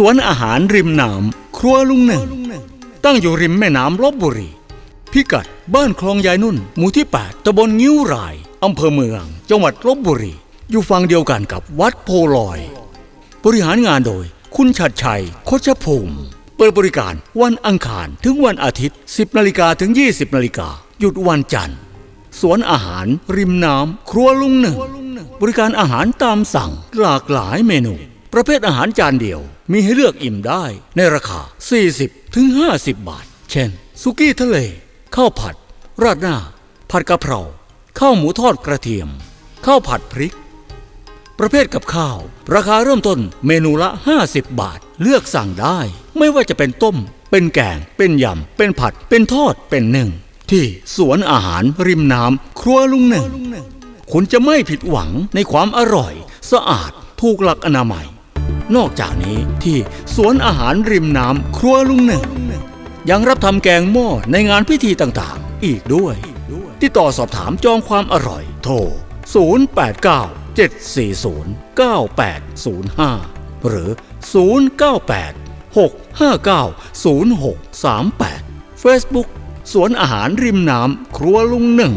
สวนอาหารริมน้ำครัวลุงหนึ่ง ตั้งอยู่ริมแม่น้ำลบบุรี พิกัดบ้านคลองยายนุ่น หมู่ที่ 8ตำบลงิ้วรายอำเภอเมือง จังหวัดลบบุรี อยู่ฝั่งเดียวกันกับวัดโพลอย บริหารงานโดย คุณชัดชัยโคชภูมิ เปิดบริการวันอังคารถึงวันอาทิตย์ 10นาฬิกาถึง 20นาฬิกาหยุดวันจันทร์ สวนอาหาร ริมน้ำครัวลุงหนึ่ง บริการอาหารตามสั่งหลากหลายเมนู ประเภทอาหารจานเดียว มีให้เลือกอิ่มได้ในราคา 40 ถึง 50 บาท เช่น สุกี้ทะเล ข้าวผัด ราดหน้า ผัดกะเพรา ข้าวหมูทอดกระเทียม ข้าวผัดพริก ประเภทกับข้าว ราคาเริ่มต้นเมนูละ 50 บาท เลือกสั่งได้ ไม่ว่าจะเป็นต้ม เป็นแกง เป็นยำ เป็นผัด เป็นทอด เป็นหนึ่ง ที่สวนอาหารริมน้ำครัวลุงหนึ่งคุณจะไม่ผิดหวังในความอร่อย สะอาด ถูกหลักอนามัย นอกจากนี้ที่สวนอาหารริมน้ำครัวลุงหนึ่ง ยังรับทำแกงหม้อในงานพิธีต่างๆ อีกด้วยติดต่อสอบถามจองความอร่อยโทร 089 740 9805 หรือ 098 659 0638 Facebook สวนอาหารริมน้ำครัวลุงหนึ่ง